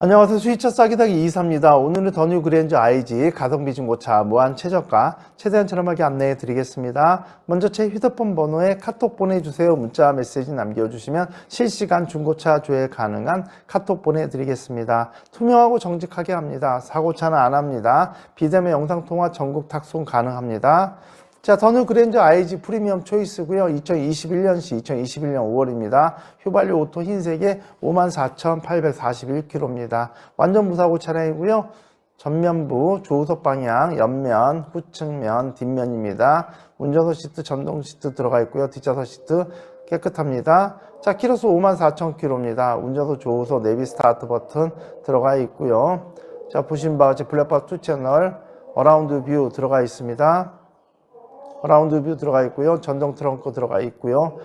안녕하세요. 수위차 싸기다기 이사입니다. 오늘은 더뉴 그랜저 IG 가성비 중고차 무한 최저가 최대한 저렴하게 안내해 드리겠습니다. 먼저 제 휴대폰 번호에 카톡 보내주세요. 문자 메시지 남겨주시면 실시간 중고차 조회 가능한 카톡 보내드리겠습니다. 투명하고 정직하게 합니다. 사고차는 안 합니다. 비대면 영상통화 전국 탁송 가능합니다. 자, 더뉴 그랜저 IG 프리미엄 초이스고요. 2021년시 2021년 5월입니다. 휘발유 오토 흰색에 54,841km입니다. 완전 무사고 차량이고요. 전면부, 조우석 방향, 옆면, 후측면, 뒷면입니다. 운전석 시트, 전동 시트 들어가 있고요. 뒷좌석 시트 깨끗합니다. 자, 키로수 54,000km입니다. 운전석, 조우석, 내비 스타트 버튼 들어가 있고요. 자, 보신 바와 같이 블랙박스 2 채널, 어라운드 뷰 들어가 있습니다. 라운드 뷰 들어가 있고요. 전동 트렁크 들어가 있고요.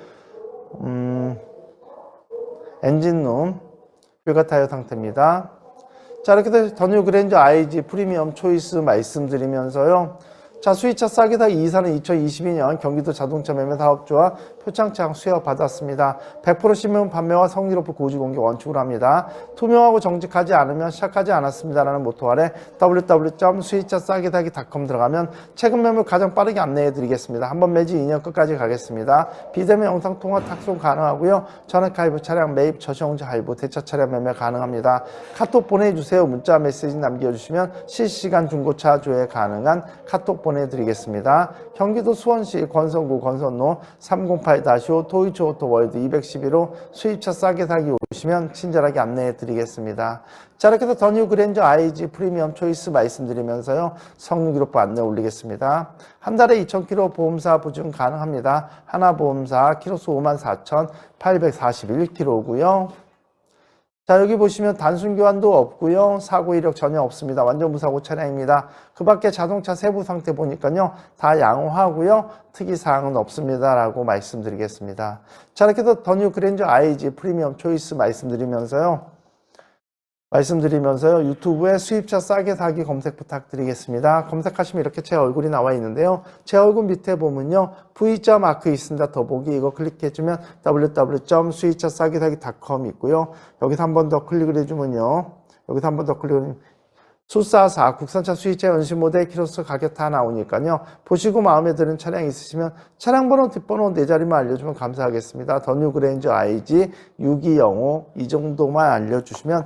음, 엔진룸, 뷰가 타이어 상태입니다. 자, 이렇게 해서 더뉴 그랜저 IG 프리미엄 초이스 말씀드리면서요. 자, 수위차 싸게다 이사는 2022년 경기도 자동차 매매 사업주와 표창장 수여 받았습니다. 100% 신문 판매와 성의 높은 고지 공개 원칙으로 합니다. 투명하고 정직하지 않으면 시작하지 않았습니다라는 모토 아래 www.수위차싸게 다기.com 들어가면 최근 매물 가장 빠르게 안내해 드리겠습니다. 한 번 매지 2년 끝까지 가겠습니다. 비대면 영상 통화 탁송 가능하고요. 전액 할부 차량 매입 저시용자 할부 대차 차량 매매 가능합니다. 카톡 보내주세요. 문자 메시지 남겨주시면 실시간 중고차 조회 가능한 카톡 보내 드리겠습니다. 경기도 수원시 권선구 권선로 308-5 토이치 오토월드 211호 수입차 싸게 사기 오시면 친절하게 안내해 드리겠습니다. 자 이렇게 해서 더뉴 그랜저 IG 프리미엄 초이스 말씀드리면서요. 성능기록부 안내 올리겠습니다. 한 달에 2,000km 보험사 보증 가능합니다. 하나 보험사 키로수 54,841km고요. 자 여기 보시면 단순 교환도 없고요. 사고 이력 전혀 없습니다. 완전 무사고 차량입니다. 그 밖에 자동차 세부 상태 보니까요 다 양호하고요. 특이 사항은 없습니다 라고 말씀드리겠습니다. 자 이렇게 해서 더뉴 그랜저 IG 프리미엄 초이스 말씀드리면서요 말씀드리면서요 유튜브에 수입차 싸게 사기 검색 부탁드리겠습니다 검색하시면 이렇게 제 얼굴이 나와 있는데요 제 얼굴 밑에 보면요 V자 마크 있습니다 더보기 이거 클릭해주면 www.수입차 싸게 사기.com 있고요 여기서 한 번 더 클릭을 해주면요 여기서 한 번 더 클릭을 수사사 국산차 수입차 연식 모델 키로수 가격 다 나오니까요. 보시고 마음에 드는 차량 있으시면 차량 번호 뒷번호 네 자리만 알려주면 감사하겠습니다. 더뉴 그랜저 IG 6205 이 정도만 알려주시면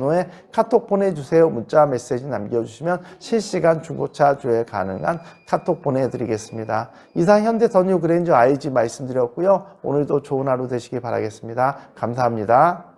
에 카톡 보내주세요. 문자 메시지 남겨주시면 실시간 중고차 조회 가능한 카톡 보내드리겠습니다. 이상 현대 더뉴 그랜저 IG 말씀드렸고요. 오늘도 좋은 하루 되시길 바라겠습니다. 감사합니다.